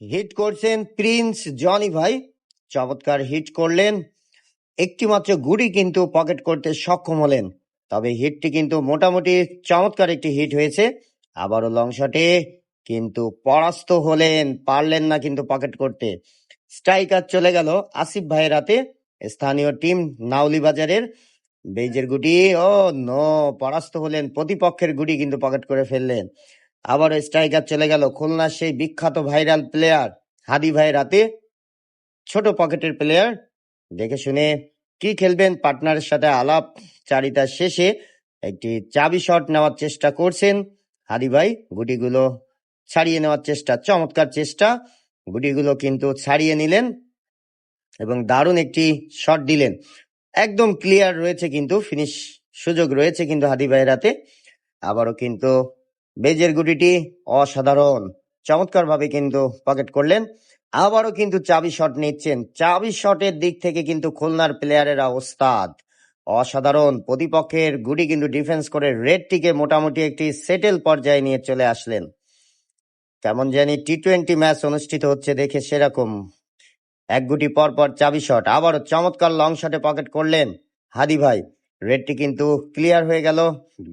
Hit করছেন Prince Johnny ভাই। চমৎকার হিট করলেন। একটি মাত্র গুড়ি কিন্তু পকেট করতে সক্ষম হলেন। তবে হিটটি কিন্তু মোটামুটি চমৎকার একটি হিট হয়েছে। আবারও লং শটে কিন্তু পরাস্ত হলেন, পারলেন না কিন্তু পকেট করতে। স্ট্রাইকার চলে গেল আসিফ ভাইয়ের হাতে। স্থানীয় টিম নাউলি বাজারের বেজের গুটি, ও নো, পরাস্ত হলেন। প্রতিপক্ষের গুটি কিন্তু পকেট করে ফেললেন। আবার স্ট্রাইকার চলে গেল। খুলনার সেই বিখ্যাত ভাইরাল প্লেয়ার হাদি ভাইয়ের হাতে ছোট পকেটের প্লেয়ার। দেখে শুনে কি খেলবেন? পার্টনারের সাথে আলাপ চারিতা শেষে একটি চাবি শট নেওয়ার চেষ্টা করছেন হাদি ভাই। গুটিগুলো ছাড়িয়ে নেওয়ার চেষ্টা, চমৎকার চেষ্টা। গুটিগুলো কিন্তু ছাড়িয়ে নিলেন এবং দারুণ একটি শট দিলেন। একদম ক্লিয়ার রয়েছে কিন্তু, ফিনিশ সুযোগ রয়েছে কিন্তু হাদি ভাইয়ের হাতে আবারও কিন্তু বেজের গুটিটি অসাধারণ। চমৎকার ভাবে কিন্তু পকেট করলেন। আবারও কিন্তু চাবি শট নিচ্ছেন। চাবি শটের দিক থেকে কিন্তু খুলনার প্লেয়ারেরা ওস্তাদ। অসাধারণ। প্রতিপক্ষের গুটি কিন্তু ডিফেন্স করে রেডটিকে মোটামুটি একটি সেটেল পর্যায়ে নিয়ে চলে আসলেন। কেমন জানি টি টোয়েন্টি ম্যাচ অনুষ্ঠিত হচ্ছে দেখে সেরকম। এক গুটি পর পর চাবি শট। আবারও চমৎকার লং শটে পকেট করলেন হাদি ভাই। রেডটি কিন্তু ক্লিয়ার হয়ে গেল।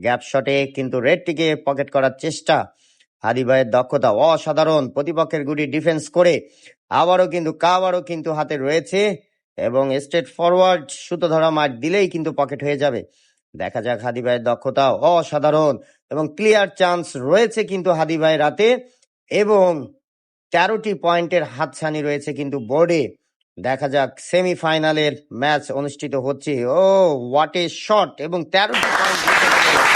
গ্যাপ শটে কিন্তু রেডটিকে পকেট করার চেষ্টা। হাদি ভাইয়ের দক্ষতা অসাধারণ। প্রতিপক্ষের গুটি ডিফেন্স করে আবারও কিন্তু কাবারও কিন্তু হাতে রয়েছে এবং স্ট্রেট ফরওয়ার্ড সুতো ধরা মার দিলেই কিন্তু পকেট হয়ে যাবে। দেখা যাক হাদি ভাইয়ের দক্ষতা অসাধারণ এবং ক্লিয়ার চান্স রয়েছে কিন্তু হাদি ভাইয়ের হাতে এবং তেরোটি পয়েন্টের হাতছানি রয়েছে কিন্তু বোর্ডে দেখা যাক সেমিফাইনালের ম্যাচ অনুষ্ঠিত হচ্ছে। ও হোয়াট এ শট এবং তেরোটি পয়েন্ট